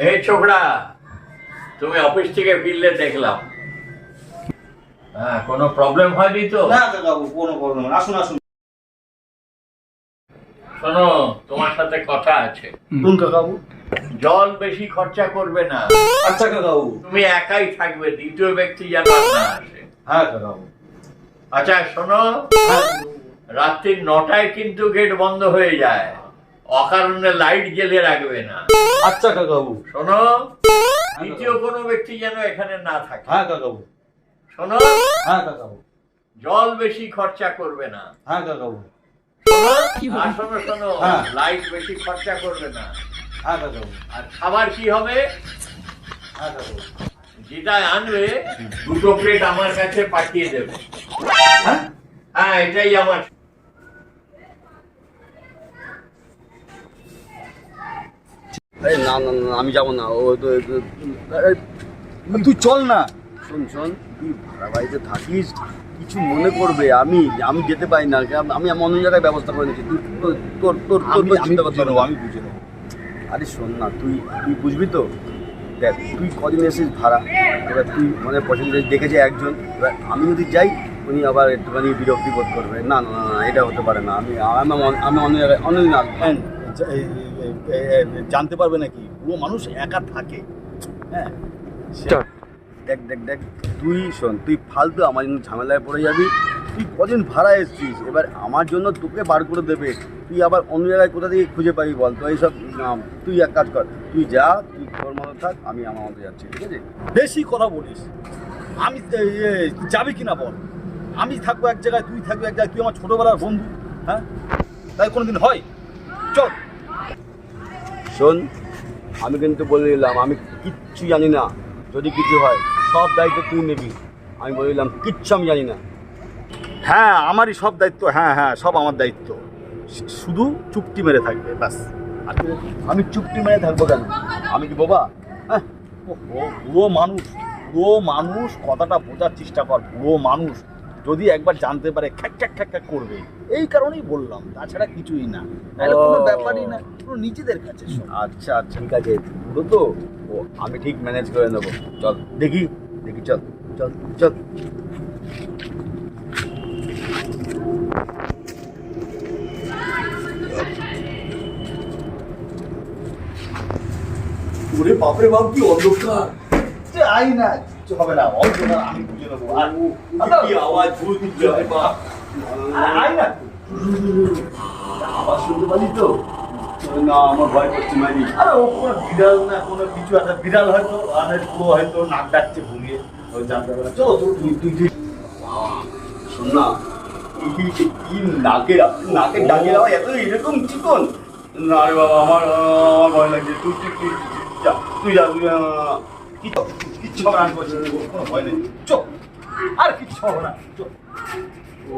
এই ছোকরা তুমি অফিস থেকে ফিরলে দেখলাম। হ্যাঁ কোনো প্রবলেম হয়নি তো? না কাকাবু কোনো প্রবলেম আসুন আসুন। শোনো তোমার সাথে কথা আছে। শুন কাকাবু জল বেশি খরচা করবে না। আচ্ছা কাকাবু তুমি একাই থাকবে দ্বিতীয় ব্যক্তি যেন না আসে। হ্যাঁ কাকাবু আচ্ছা শোনো হ্যাঁ। রাত্রি নটায় কিন্তু গেট বন্ধ হয়ে যায়। অকারণে লাইট জ্বেলে রাখবে না। আচ্ছা কাকাবু। শোনো দ্বিতীয় কোনো ব্যক্তি যেন এখানে না থাকে। হ্যাঁ কাকাবু। শোনো হ্যাঁ কাকাবু। জল বেশি খরচা করবে না। হ্যাঁ কাকাবু। শোনো আর শোনো শোনো হ্যাঁ। লাইট বেশি খরচা করবে না। হ্যাঁ কাকাবু। আর খাবার কি হবে? হ্যাঁ কাকাবু। যেটা আনবে দুটো প্লেট আমার কাছে পাঠিয়ে দেবে। হ্যাঁ? হ্যাঁ এটাই আমার। না না না আমি যাব না। ও তো তুই চল না। শোন শোন তুই ভাড়া বাড়িতে থাকিস কিছু মনে করবে। আমি আমি যেতে পারি না। আমি আমি অন্য জায়গায় ব্যবস্থা করে নিচ্ছি। তুই তোর তোর তোর তোর চিন্তা করতে হবে আমি বুঝে নেব আরে শোন না তুই তুই বুঝবি তো? দেখ তুই কদিন এসেছিস ভাড়া এবার তুই মানে পছন্দ দেখেছে একজন। এবার আমি যদি যাই উনি আবার একটুখানি বিরক্তি বোধ করবে। না না না, না এটা হতে পারে না। আমি আমি অন্য- আমি অন্য জায়গায় অন্য দিন জানতে পারবে নাকি? পুরো মানুষ একা থাকে। হ্যাঁ? দেখ দেখ দেখ তুই শোন তুই ফালতু আমার জন্য ঝামেলায় পড়ে যাবি। তুই কদিন ভাড়া এসেছিস? এবার আমার জন্য তোকে বার করে দেবে। তুই আবার অন্য জায়গায় কোথা থেকে খুঁজে পাবি বল? তো এইসব তুই এক কাজ কর তুই যা তুই তোর মতো থাক আমি আমার মতো যাচ্ছি ঠিক আছে? বেশি কথা বলিস। আমি যাবি কিনা বল? আমি থাকব এক জায়গায় তুই থাকবি এক জায়গায় তুই আমার ছোটোবেলার বন্ধু হ্যাঁ? তাই কোনোদিন হয়? চল। শোন, আমি কিন্তু বলে দিলাম, আমি কিচ্ছু জানি না। যদি কিছু হয়, সব দায়িত্ব তুই নিবি। আমি বলে দিলাম, কিচ্ছু আমি জানি না। হ্যাঁ আমারই সব দায়িত্ব হ্যাঁ হ্যাঁ সব আমার দায়িত্ব। শুধু চুপটি মেরে থাকবে, ব্যাস। আমি চুপটি মেরে থাকব কেন? আমি কি বোবা? হ্যাঁ বুড়ো মানুষ বুড়ো মানুষ, কথাটা বোঝার চেষ্টা কর বুড়ো মানুষ। যদি একবার জানতে পারে খ্যাক খ্যাক খ্যাক খ্যাক করবে। এই কারণেই বললাম তাছাড়া কিছুই না। নাহলে কোনো ব্যাপারই না পুরো নিজেদের কাছে। আচ্ছা আচ্ছা ঠিক আছে। পুরো তো। ও আমি ঠিক ম্যানেজ করে নেব। চল দেখি দেখি চল চল চল। ওরে বাপরে বাপ কি অন্ধকার। আই না। কিছু হবে না। অন্ধকার আমি বুঝে নেব। আর কি আওয়াজ ভূত জয় আর আই না। আওয়াজ শুনতে পারি তো? না আমার ভয় করছে মারি আরে ও কোনো বিড়াল না কোনো কিছু একটা। বিড়াল হয়তো আর পুরো হয়তো নাক ডাকছে ভুঙিয়ে ও জানতে পারে। চলো তো তুই তুই তুই। শোন না। কি কি নাকের নাকের ডাকের আওয়াজ এত এরকম চিকন? না রে বাবা আমার আমার ভয় লাগছে। তুই তুই তুই যা তুই যা তুই আহ, কিচ্ছু কিচ্ছু হবে না আমি বলছি কোনো ভয় নেই চল আর কিচ্ছু হবে না চল ও,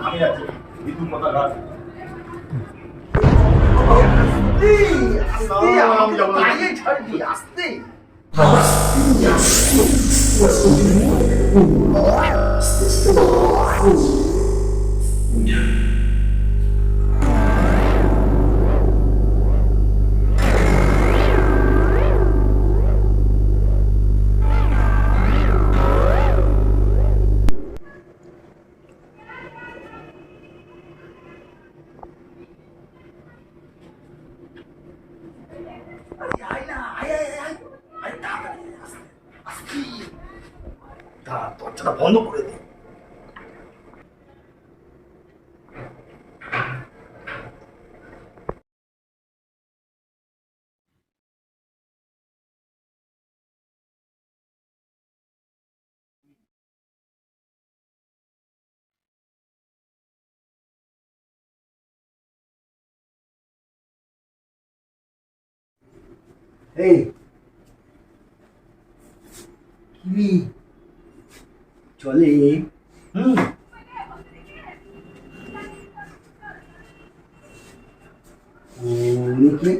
আমি যাচ্ছি বিদ্যুৎ কথা ঘাট আমি যাব না। আস্তে দাঁড়া দরজাটা বন্ধ করে দে এই কি চলে। হুম। উনি কি?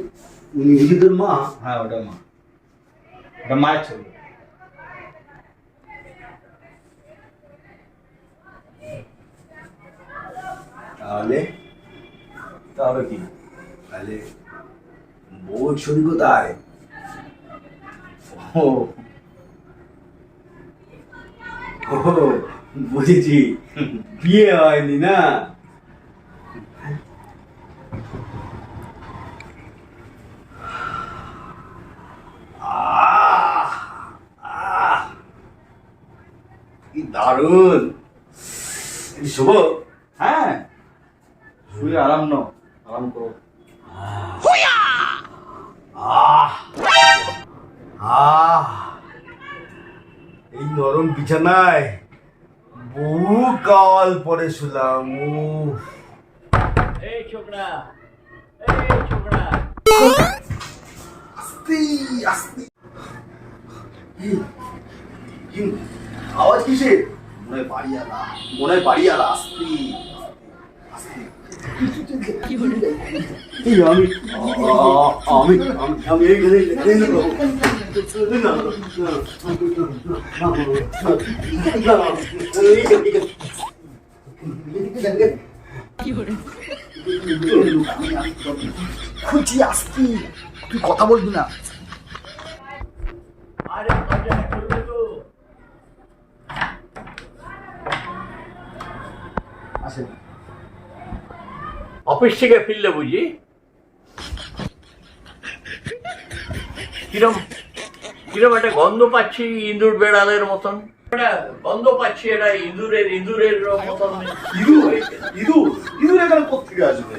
উনি বুঝি তোর মা? হ্যাঁ ওটা মা। ওটা মায়ের ছবি। তাহলে? তাহলে কি? তাহলে বউর ছবি কোথায়? ও ও বুঝেছি বিয়ে হয়নি না আহ, আহ, কি দারুণ এই শুভ হ্যাঁ শুয়ে আরাম নাও আরাম করো আহ আহ এই নরম বিছানায় বহু কাল পরে শুলাম। এই ছোকরা এই ছোকরা। আস্তে আওয়াজ কিসে মনে হয় বাড়ি আলা মনে হয় বাড়ি আলা আস্তে। এই খুঁজি আসছি তুই কথা বলবি না আরে আসেন অফিস থেকে ফিরলে বুঝি? কিরম কিরম একটা গন্ধ পাচ্ছি ইঁদুর বেড়ালের মতন। গন্ধ পাচ্ছি এটা ইঁদুরের ইঁদুরের মতন। ইঁদুর ইঁদুর ইঁদুর এখানে কোথেকে আসবে?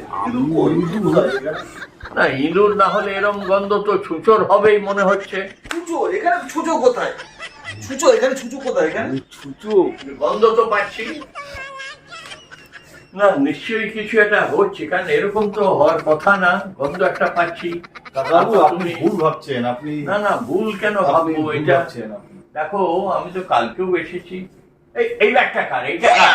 না ইঁদুর না হলে এরম গন্ধ তো ছুচোর হবেই মনে হচ্ছে। ছুচো এখানে ছুচো কোথায়? ছুচো এখানে ছুচো কোথায়? এখানে? ছুচো। গন্ধ তো পাচ্ছি। না নিশ্চয়ই কিছু একটা হচ্ছে কারণ এরকম তো হওয়ার কথা না গন্ধ একটা পাচ্ছি। কাকাবাবু আপনি ভুল ভাবছেন আপনি না না ভুল কেন ভাববো এটা? দেখো আমি তো কালকেও এসেছি। এই এই ব্যাগটা কার? এইটা কার?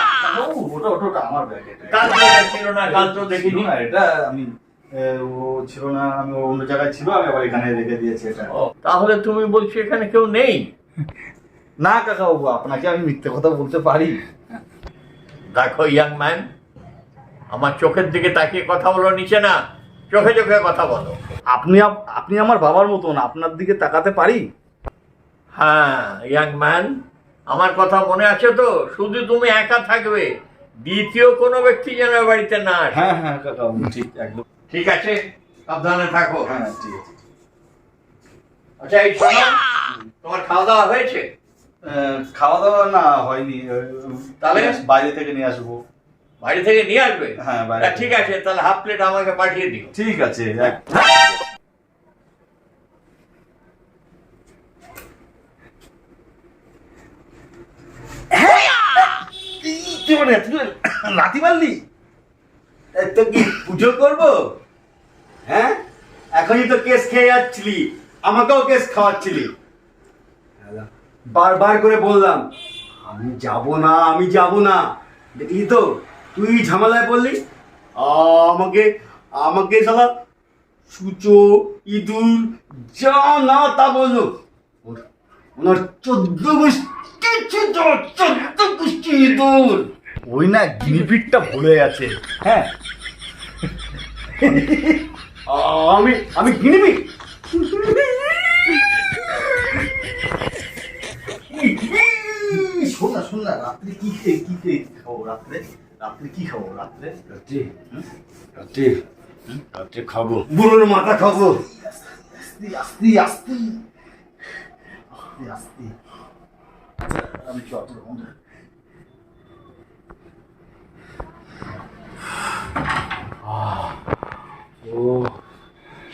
ওটা ওটা ওটা আমার ব্যাগ কাল ছিল না কাল তো দেখিনি। না এটা আমি এ, ও ছিল না আমি অন্য জায়গায় ছিল আমি আবার এখানে রেখে দিয়েছি এটা। তাহলে তুমি বলছো এখানে কেউ নেই? না কাকাবাবু আপনাকে আমি মিথ্যে কথা বলতে পারি। দেখো ইয়াং ম্যান আমার চোখের দিকে তাকিয়ে কথা বলো নিচে না। চোখে চোখে কথা বলো। আপনি আপনি আমার বাবার মতন আপনার দিকে তাকাতে পারি? হ্যাঁ ইয়াং ম্যান আমার কথা মনে আছে তো? শুধু তুমি একা থাকবে। দ্বিতীয় কোনো ব্যক্তি যেন বাড়িতে না হ্যাঁ হ্যাঁ কাকাবাবু ঠিক একদম। ঠিক আছে? সাবধানে থাকো। হ্যাঁ ঠিক আছে। আচ্ছা এই শোনো তোমার খাওয়া দাওয়া হয়েছে? খাওয়া দাওয়া না হয়নি। তাহলে? বাইরে থেকে নিয়ে আসব। বাড়ি থেকে নিয়ে আসবে? হ্যাঁ। ঠিক আছে তাহলে হাফ প্লেট আমাকে পাঠিয়ে দিও। ঠিক আছে মানে তুই লাথি মারলি? তো কি পুজো করব? হ্যাঁ? এখনই তো কেস খেয়ে যাচ্ছিলি আমাকেও কেস খাওয়াচ্ছিলি। বারবার করে বললাম আমি যাব না আমি যাব না। দেখলি তো? তুই ঝামেলায় পড়লি আ, আমাকে আমাকে সালা সূচো ইঁদুর যা না তা বলল ওনার চোদ্দ গোষ্ঠী ছিল চোদ্দ গোষ্ঠী ইঁদুর ওই না গিনিপিটটা ভুলে গেছে হ্যাঁ আমি আমি কিনবি শোন না শোন না রাত্রে কি খেয়ে কি খেয়ে খাব রাত্রে রাত্রে কি খাব? রাত্রে? রাত্রে? রাত্রে? রাত্রে খাব। বুড়োর মাথা খাব। আস্তে আস্তে আস্তে। আস্তে আস্তে। আমি ও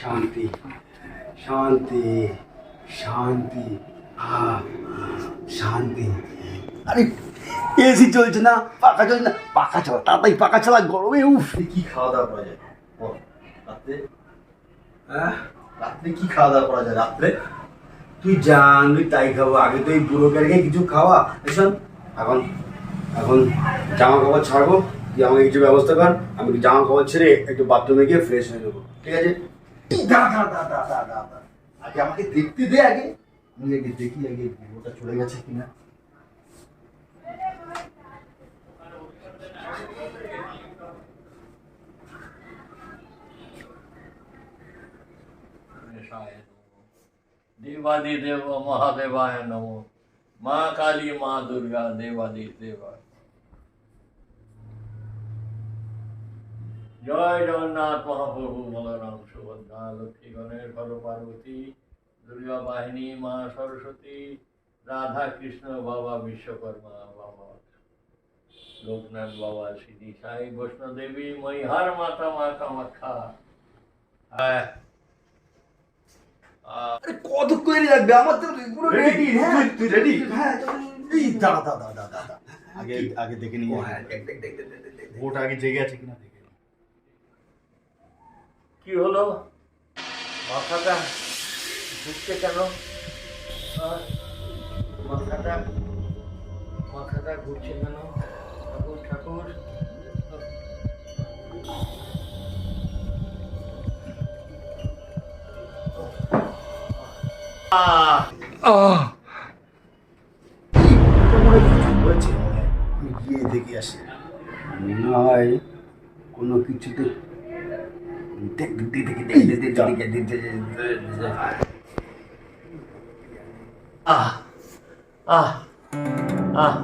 শান্তি শান্তি শান্তি। আহ, শান্তি। আরে এসি চলছে না পাখা চলছে না। পাখা চালা তাড়াতাড়ি পাখা চালা গরমে উফ। কি খাওয়া দাওয়া করা যায়? বল, রাত্রে? আহ, রাত্রে কি খাওয়া দাওয়া করা যায় রাত্রে? তুই জানবি তাই খাব আগে তো এই বুড়ো রেখে কিছু খাওয়া। এসব এখন এখন জামা কাপড় ছাড়বো তুই আমাকে কিছু ব্যবস্থা কর আমি জামা কাপড় ছেড়ে একটু বাথরুমে গিয়ে ফ্রেশ হয়ে নেব ঠিক আছে। আগে আমাকে দেখতে দে আগে। আমি আগে দেখি আগে বুড়োটা চলে গেছে কিনা। দেবাদি দেব, মহাদেবায় নম। মা কালী, মা দুর্গা, দেবাদি দেবা জয় জগন্নাথ মহাপ্রভু, বলরাম সুভদ্রা, লক্ষ্মী গণেশ হর পার্বতী, দুর্গা বাহিনী, মা সরস্বতী, রাধা কৃষ্ণ, বাবা বিশ্বকর্মা, বাবা লোকনাথ, বাবা সিদ্ধি সাই বৈষ্ণদেবী মহিহার মাতা, মা কামাখ্যা। হ্যাঁ। আরে কতক্ষণ লাগবে আমার তো পুরো রেডি হ্যাঁ। তুই রেডি হ্যাঁ এই দাঁড়া দাঁড়া দাঁড়া দাঁড়া আগে আগে দেখে নিই হ্যাঁ দেখ দেখ দেখ দেখ। ভোট আগে জেগে আছে কিনা দেখে কি হলো? মাথাটা ঘুরছে কেন? মাথাটা মাথাটা ঘুরছে কেন? ঠাকুর ঠাকুর। আমি গিয়ে দেখে আহ আহ আহ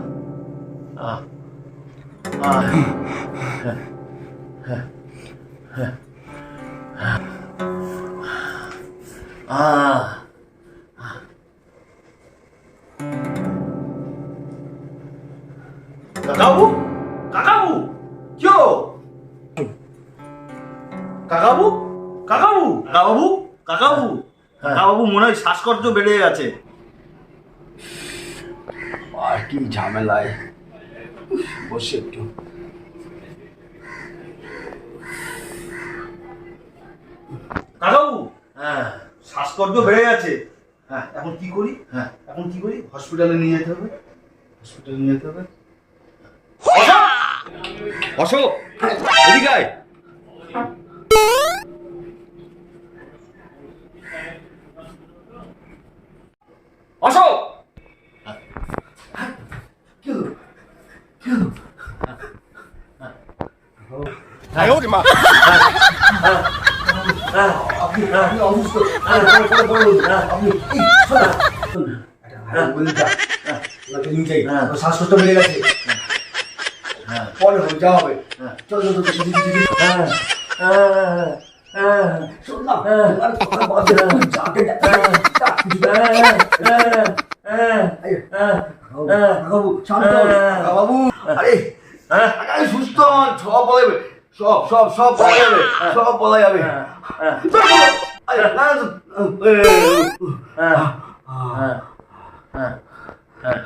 আহ আহ আহ কাকাবু? কাকাবু? কিও কাকাবু? কাকাবু? কাকাবু? কাকাবু? হ্যাঁ। কাকাবু মনে হয় শ্বাসকষ্ট বেড়ে গেছে। আর কি ঝামেলায়? বসে একটু। কাকাবু? হ্যাঁ। শ্বাসকষ্ট বেড়ে গেছে। হ্যাঁ। এখন কি করি? হ্যাঁ। এখন কি করি? হসপিটালে নিয়ে যেতে হবে। হসপিটালে নিয়ে যেতে হবে। অশোক এদিকে আয় অশোক শ্বাসকষ্ট বেড়ে গেছে পরে হোক হবে। হ্যাঁ। চল চল হ্যাঁ, হ্যাঁ, শোন না বাবু শান্ত বাবু আরে সুস্থ সব সব সব বলা যাবে। সব বলা যাবে। হ্যাঁ। হ্যাঁ। হ্যাঁ।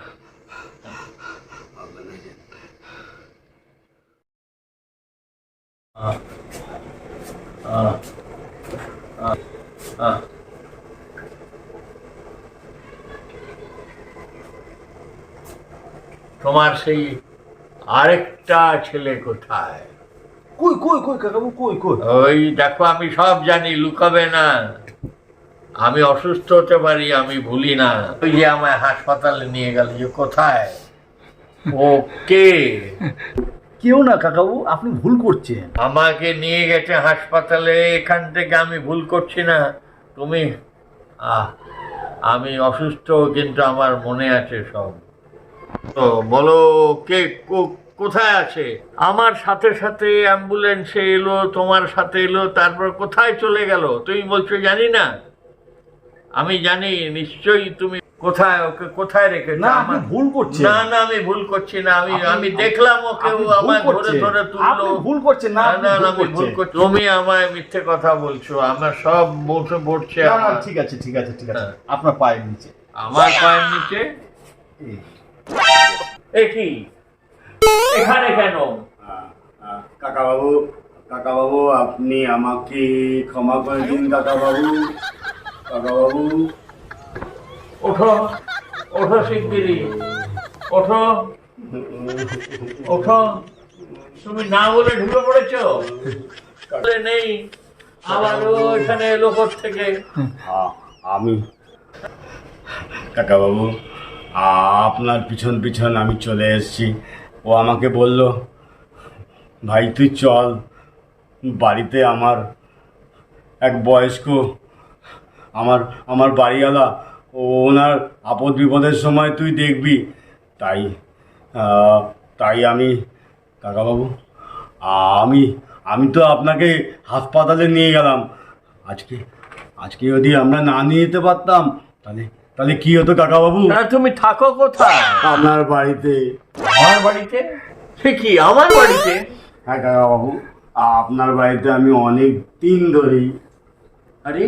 তোমার সেই আরেকটা ছেলে কোথায়? কই কই কই কাকাবু কই কই? ওই দেখো আমি সব জানি লুকাবে না। আমি অসুস্থ হতে পারি আমি ভুলি না। ওই যে আমায় হাসপাতালে নিয়ে গেল যে কোথায়? ও কে? কেউ না কাকাবু, আপনি ভুল করছেন। আমাকে নিয়ে গেছে হাসপাতালে, এখান থেকে আমি ভুল করছি না। তুমি, আহ, আমি অসুস্থ, কিন্তু আমার মনে আছে সব। তো বলো, কে কোথায় আছে? আমার সাথে সাথে অ্যাম্বুলেন্সে এলো, তোমার সাথে এলো, তারপর কোথায় চলে গেল? তুমি বলছো জানি না। আমি জানি, নিশ্চয়ই তুমি কোথায় ওকে কোথায় রেখেছো? না আমার- ভুল করছেন না না আমি ভুল করছি না আমি আমি দেখলাম ওকে ও আমায় ধরে ধরে তুললো। ভুল করছেন না না না আমি ভুল। করছি। তুমি আমায় মিথ্যে কথা বলছো আমার সব বসে পড়ছে ঠিক আছে ঠিক আছে ঠিক আছে। হ্যাঁ। আপনার পায়ের নিচে। আমার পায়ের নিচে? এই, এ কি? এখানে কেন? কাকা বাবু কাকা বাবু আপনি আমাকে ক্ষমা করে দিন কাকা বাবু কাকা বাবু ওঠো ওঠো শিগগিরি ওঠো। ওঠো। তুমি না বলে ঢুকে পড়েছ? নেই। আবার ও এখানে এলো থেকে আমি কাকা বাবু আপনার পিছন পিছন আমি চলে এসেছি। ও আমাকে বলল, ভাই, তুই চল। বাড়িতে আমার এক বয়স্ক, আমার আমার বাড়িওয়ালা ওনার আপদ বিপদের সময় তুই দেখবি। তাই তাই আমি কাকাবাবু আমি আমি তো আপনাকে হাসপাতালে নিয়ে গেলাম। আজকে আজকে যদি আমরা না নিয়ে যেতে পারতাম তাহলে তাহলে কি হতো কাকাবাবু? তুমি থাকো কোথায়? আপনার বাড়িতে। আমার বাড়িতে? সে কি আমার বাড়িতে? হ্যাঁ কাকাবাবু আপনার বাড়িতে আমি অনেক দিন ধরেই আরে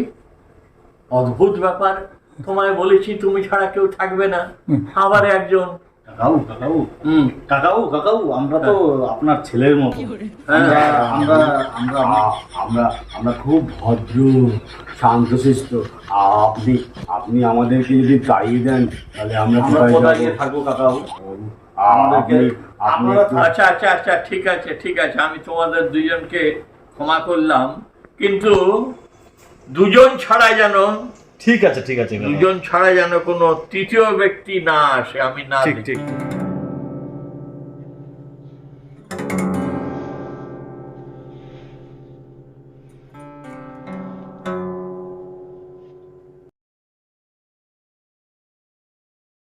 অদ্ভুত ব্যাপার। তোমায় বলেছি তুমি ছাড়া কেউ থাকবে না। আবার একজন। কাকাউ কাকাউ হুম। কাকাউ কাকাউ আমরা তো আপনার ছেলের মতো। আমরা আমরা আমরা আমরা আমরা খুব ভদ্র শান্তশিষ্ট। আপনি আপনি আমাদেরকে যদি তাড়িয়ে দেন তাহলে আমরা কোথায় থাকব কাকাউ আচ্ছা আচ্ছা আচ্ছা ঠিক আছে ঠিক আছে আমি তোমাদের দুজনকে ক্ষমা করলাম। কিন্তু দুজন ছাড়া যেন ঠিক আছে ঠিক আছে দুজন ছাড়া যেন কোনো তৃতীয় ব্যক্তি না আসে আমি না ঠিক। ঠিক ঠিক।